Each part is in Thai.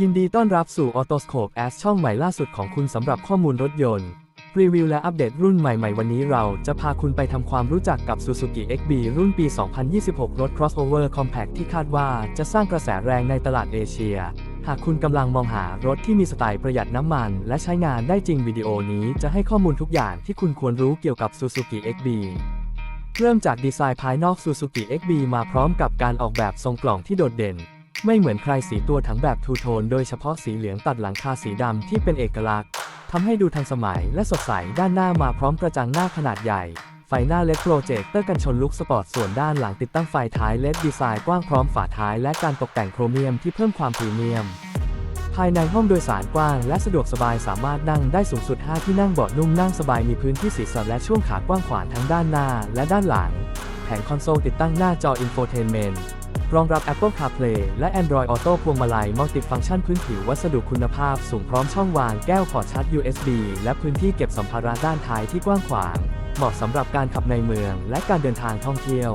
ยินดีต้อนรับสู่ Autoscope S ช่องใหม่ล่าสุดของคุณสำหรับข้อมูลรถยนต์ รีวิวและอัปเดตรุ่นใหม่ ๆ วันนี้เราจะพาคุณไปทำความรู้จักกับ Suzuki XB รุ่นปี 2026 รถ crossover compact ที่คาดว่าจะสร้างกระแสแรงในตลาดเอเชีย หากคุณกำลังมองหารถที่มีสไตล์ประหยัดน้ำมัน และใช้งานได้จริงวิดีโอนี้จะให้ข้อมูลทุกอย่างที่คุณควรรู้เกี่ยวกับ Suzuki XB เริ่มจากดีไซน์ภายนอก Suzuki XB มาพร้อมกับการออกแบบทรงกล่องที่โดดเด่น ไม่เหมือนใครสีตัวถังแบบทูโทนโดยเฉพาะสีเหลืองตัดหลังคาสีดำที่เป็นเอกลักษณ์ทำให้ดูทันสมัยและสดใสด้านหน้ามาพร้อมกระจังหน้าขนาดใหญ่ ไฟหน้าเลดโปรเจคเตอร์กันชนลุกสปอร์ตส่วนด้านหลังติดตั้งไฟท้ายเลดดีไซน์กว้างพร้อมฝาท้ายและการตกแต่งโครเมียมที่เพิ่มความพรีเมียม ภายในห้องโดยสารกว้างและสะดวกสบายสามารถนั่งได้สูงสุด 5 ที่นั่งเบาะนุ่มนั่งสบายมีพื้นที่ศีรษะและช่วงขากว้างขวางทั้งด้านหน้าและด้านหลัง แผงคอนโซลติดตั้งหน้าจอ Infotainment รองรับ Apple CarPlay และ Android Auto พวงมาลัยมัลติฟังก์ชันพื้นผิววัสดุคุณภาพสูงพร้อมช่องวางแก้วพอร์ตชาร์จ USB และพื้นที่เก็บสัมภาระด้านท้ายที่กว้างขวาง เหมาะสำหรับการขับในเมือง และการเดินทางท่องเที่ยว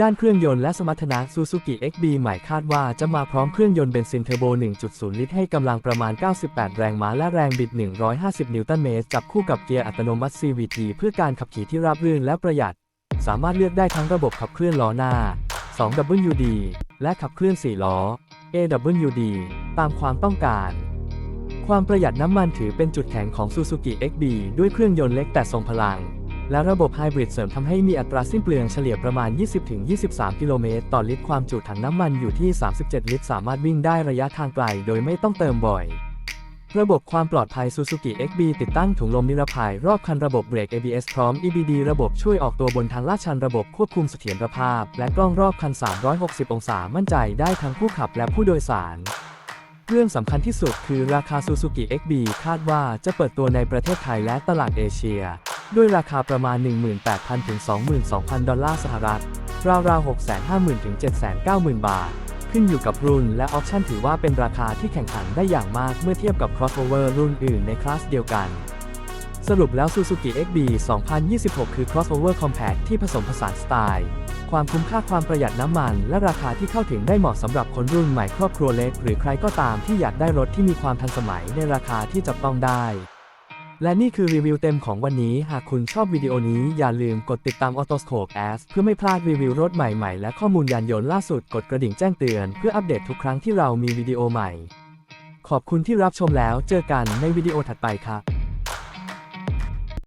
ด้านเครื่องยนต์และสมรรถนะ Suzuki XB ใหม่คาดว่าจะมาพร้อมเครื่องยนต์เบนซินเทอร์โบ 1.0 ลิตรให้กำลังประมาณ 98 แรงม้าและแรงบิด 150 นิวตันเมตรจับคู่กับเกียร์อัตโนมัติ CVT เพื่อการขับขี่ที่ราบรื่นและประหยัด สามารถเลือกได้ทั้งระบบขับเคลื่อนล้อหน้า 2WD และขับเคลื่อน 4 ล้อ AWD ตามความต้องการ ความประหยัดน้ำมันถือเป็นจุดแข็งของ Suzuki XB ด้วยเครื่องยนต์เล็กแต่ทรงพลัง และระบบไฮบริดเสริมทำให้มีอัตราสิ้นเปลืองเฉลี่ยประมาณ 20-23 กิโลเมตรต่อลิตร ความจุถังน้ำมันอยู่ที่ 37 ลิตร สามารถวิ่งได้ระยะทางไกลโดยไม่ต้องเติมบ่อย ระบบความปลอดภัย Suzuki XB ติดตั้งถุงลมนิรภัย รอบคันระบบเบรก ABS พร้อม EBD ระบบช่วยออกตัวบนทางลาดชันระบบควบคุมเสถียรภาพ และกล้องรอบคัน 360 องศามั่นใจได้ทั้งผู้ขับและผู้โดยสาร เรื่องสำคัญที่สุดคือราคา Suzuki XB คาดว่าจะเปิดตัวในประเทศไทยและตลาดเอเชีย ด้วยราคาประมาณ 18,000 ถึง 22,000 ดอลลาร์สหรัฐ ราวๆ 650,000 ถึง 790,000 บาท ขึ้นอยู่กับรุ่นและออปชันถือว่าเป็นราคาที่แข่งขันได้อย่างมากเมื่อเทียบกับ crossover รุ่นอื่นในคลาสเดียวกัน สรุปแล้ว Suzuki XB 2026 คือ crossover compact ที่ผสมผสานสไตล์ ความคุ้มค่าความประหยัดน้ำมัน และราคาที่เข้าถึงได้เหมาะสำหรับคนรุ่นใหม่ครอบครัวเล็ก หรือใครก็ตามที่อยากได้รถที่มีความทันสมัยในราคาที่จับต้องได้ และนี่คือรีวิวเต็มของวันนี้ หากคุณชอบวิดีโอนี้อย่าลืมกดติดตาม Autoscope S เพื่อไม่พลาดรีวิวรถใหม่ๆ และข้อมูลยานยนต์ล่าสุดกดกระดิ่งแจ้งเตือนเพื่ออัปเดตทุกครั้งที่เรามีวิดีโอใหม่ ขอบคุณที่รับชมแล้วเจอกันในวิดีโอถัดไปครับ